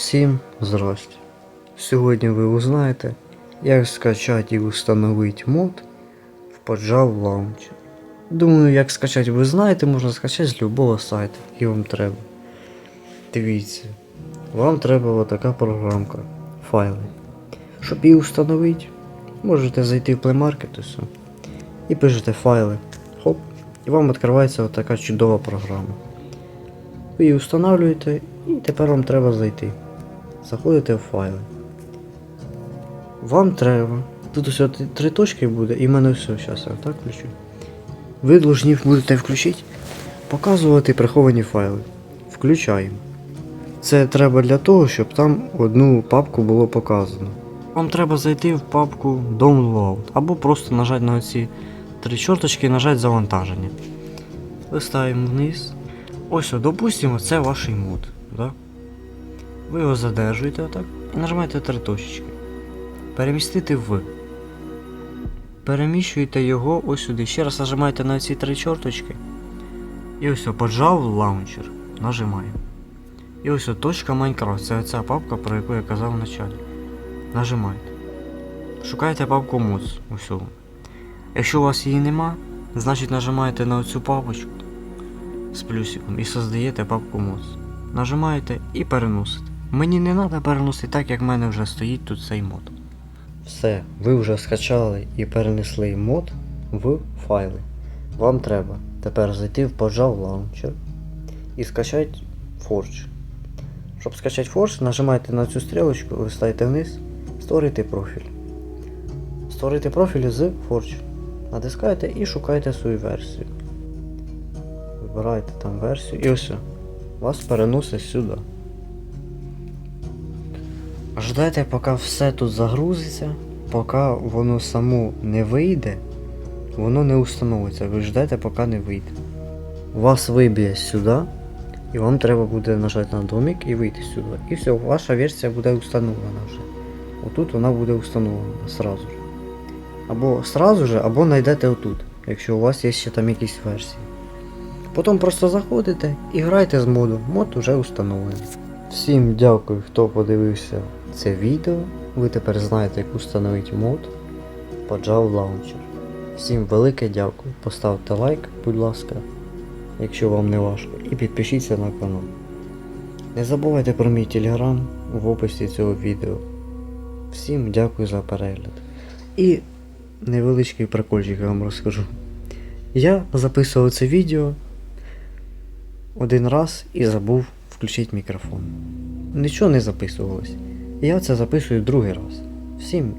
Всім здрасте. Сьогодні ви узнаєте, як скачати і встановити мод в Poджав Launcher. Думаю, як скачати ви знаєте, можна скачати з любого сайту, який вам треба. Дивіться, вам треба отака програмка, файли. Щоб її встановити, можете зайти в Play Market і пишете файли. Хоп, і вам відкривається отака чудова програма. Ви її встановлюєте і тепер вам треба зайти. Заходите в файли. Вам треба. Тут ось три точки буде, і в мене все, зараз я так включу. Ви должні будете включити, показувати приховані файли. Включаємо. Це треба для того, щоб там одну папку було показано. Вам треба зайти в папку Download або просто нажати на ці три чорточки і нажати завантаження. Листаємо вниз. Ось, допустимо, це ваш мод. Да? Ви його задержуєте отак і нажимаєте три точечки. Перемістити в. Переміщуєте його ось сюди. Ще раз нажимаєте на ці три чорточки. І ось поджав лаунчер. Нажимаємо. І ось точка Майнкрафт. Це оця папка, про яку я казав в началі. Нажимаєте. Шукаєте папку Mods. Ось. Якщо у вас її нема, значить нажимаєте на оцю папочку з плюсиком і создаєте папку Mods. Нажимаєте і переносите. Мені не треба переносити так, як в мене вже стоїть тут цей мод. Все, ви вже скачали і перенесли мод в файли. Вам треба тепер зайти в Pojав Launcher і скачати Forge. Щоб скачати Forge, нажимаєте на цю стрілочку, листаєте вниз, створити профіль. Створити профіль з Forge. Натискаєте і шукаєте свою версію. Вибираєте там версію і ось. Вас переносить сюди. Ждайте, поки все тут загрузиться, поки воно само не вийде, воно не установиться. Ви ждете, поки не вийде. Вас виб'є сюди, і вам треба буде нажати на домик і вийти сюди. І все, ваша версія буде установлена вже. Отут вона буде установлена сразу ж. Або сразу же, або знайдете отут, якщо у вас є ще там якісь версії. Потім просто заходите і граєте з модом. Мод вже установлений. Всім дякую, хто подивився це відео. Ви тепер знаєте, як установити мод Pajal Launcher. Всім велике дякую. Поставте лайк, будь ласка, якщо вам не важко, і підпишіться на канал. Не забувайте про мій телеграм в описі цього відео. Всім дякую за перегляд. І невеличкий прикольчик я вам розкажу. Я записував це відео один раз і забув включити мікрофон. Нічого не записувалось. Я це записую другий раз. Всім